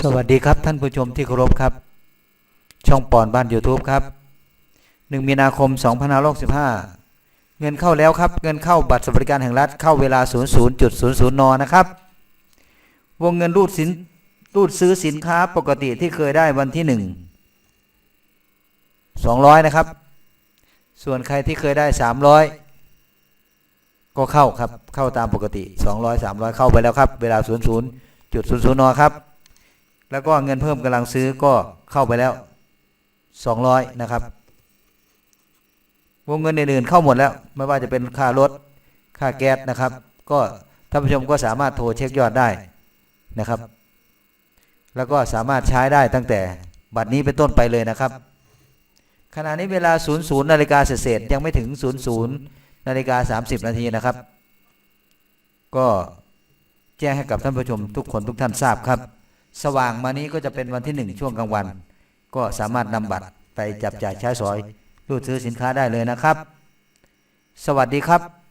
สวัสดีครับท่านผู้ชมที่เคารพครับ ช่องปอนบ้าน YouTube ครับ 1 มีนาคม 2565 เงินเข้าแล้วครับ เงินเข้าบัตรสวัสดิการแห่งรัฐเข้าเวลา 00.00 น นะครับ วงเงินรูดสินรูดซื้อสินค้าปกติที่เคยได้วันที่ 1 200 นะครับ ส่วนใครที่เคยได้ 300 ก็เข้าครับ เข้าตามปกติ 200 300 เข้าไปแล้วครับ เวลา 00.00 น ครับ แล้วก็เงินเพิ่มกำลังซื้อก็เข้าไปแล้ว 200 นะครับ วงเงินอื่นๆเข้าหมดแล้ว ไม่ว่าจะเป็นค่ารถค่าแก๊สนะครับ ก็ท่านผู้ชมก็สามารถโทรเช็คยอดได้นะครับ แล้วก็สามารถใช้ได้ตั้งแต่บัตรนี้เป็นต้นไปเลยนะครับ ขณะนี้เวลา 00นาฬิกาเศษยังไม่ถึง 00นาฬิกา30 นาทีนะครับ ก็แจ้งให้กับท่านผู้ชมทุกคนทุกท่านทราบครับ สว่างมานี้ก็จะเป็นวันที่หนึ่งช่วงกลางวัน ก็สามารถนำบัตรไปจับจ่ายใช้สอยรูดซื้อสินค้าได้เลยนะครับ สวัสดีครับ